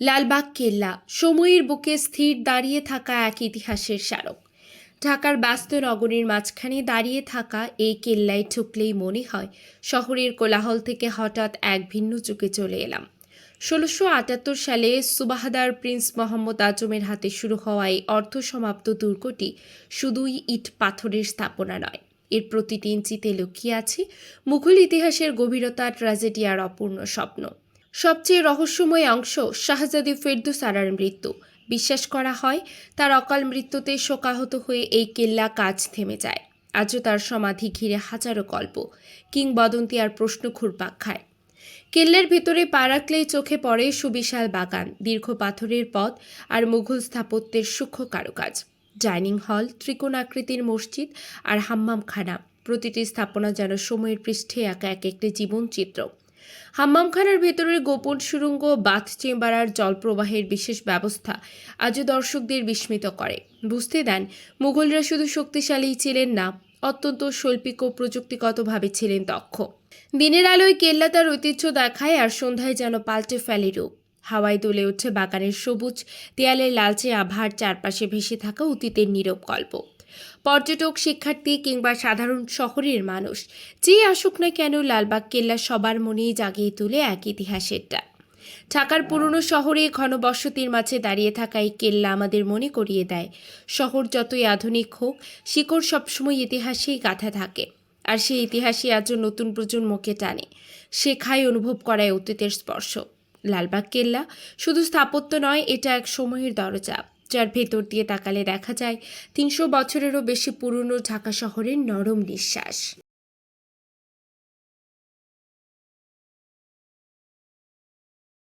লালবাগ কেল্লা সময়ের বুকে স্থির দাঁড়িয়ে থাকা এক ইতিহাসের স্মারক। ঢাকার ব্যস্ত নগরীর মাঝখানে দাঁড়িয়ে থাকা এই কেল্লায় ঠুকলেই মনে হয় শহরের কোলাহল থেকে হঠাৎ এক ভিন্ন যুগে চলে এলাম। ষোলোশো আটাত্তর সালে সুবাহাদার প্রিন্স মোহাম্মদ আজমের হাতে শুরু হওয়া এই অর্ধসমাপ্ত দুর্গটি শুধুই ইট পাথরের স্থাপনা নয়, এর প্রতিটি ইঞ্চিতে লুকিয়ে আছে মুঘল ইতিহাসের গভীরতা ট্র্যাজেডি আর অপূর্ণ স্বপ্ন। সবচেয়ে রহস্যময় অংশ শাহজাদি ফেরদুস আরার মৃত্যু। বিশ্বাস করা হয়, তার অকাল মৃত্যুতে শোকাহত হয়ে এই কেল্লা কাজ থেমে যায়। আজও তার সমাধি ঘিরে হাজারো গল্প, কিংবদন্তি আর প্রশ্ন ঘুরপাক খায়। কেল্লার ভেতরে পা রাখলেই চোখে পড়ে সুবিশাল বাগান, দীর্ঘ পাথরের পথ আর মুঘল স্থাপত্যের সূক্ষ্ম কারুকাজ। ডাইনিং হল ত্রিকোণাকৃতির মসজিদ আর হাম্মামখানা প্রতিটি স্থাপনা যেন সময়ের পৃষ্ঠে একা এক একটি জীবন জীবনচিত্র হাম্মামখানার ভেতরের গোপন সুড়ঙ্গ বাথ চেম্বার আর জলপ্রবাহের বিশেষ ব্যবস্থা আজও দর্শকদের বিস্মিত করে। বুঝতে দেন, মুঘলরা শুধু শক্তিশালীই ছিলেন না, অত্যন্ত শৈল্পিক ও প্রযুক্তিগতভাবে ছিলেন দক্ষ। দিনের আলোয় কেল্লা তার ঐতিহ্য দেখায় আর সন্ধ্যায় যেন পাল্টে ফেলে রূপ। হাওয়ায় দুলে উঠছে বাগানের সবুজ, দেয়ালের লালচে আভার চারপাশে ভেসে থাকা অতীতের নীরব গল্প। পর্যটক, শিক্ষার্থী কিংবা সাধারণ শহরের মানুষ, যে আসুক না কেন লালবাগ কেল্লা সবার মনেই জাগিয়ে তোলে এক ইতিহাসের ডাক। ঢাকার পুরনো শহরে ঘনবসতির মাঝে দাঁড়িয়ে থাকা এই কেল্লা আমাদের মনে করিয়ে দেয়, শহর যতই আধুনিক হোক, শিকড় সবসময় ইতিহাসেই গাঁথা থাকে, আর সেই ইতিহাসই আজও নতুন প্রজন্মকে টানে, শেখায় অনুভব করায় অতীতের স্পর্শ। লালবাগ কেল্লা শুধু স্থাপত্য নয়, এটা এক সময়ের দরজা। যার ভেতর দিয়ে তাকালে দেখা যায় তিনশো বছরেরও বেশি পুরনো ঢাকা শহরের নরম নিঃশ্বাস।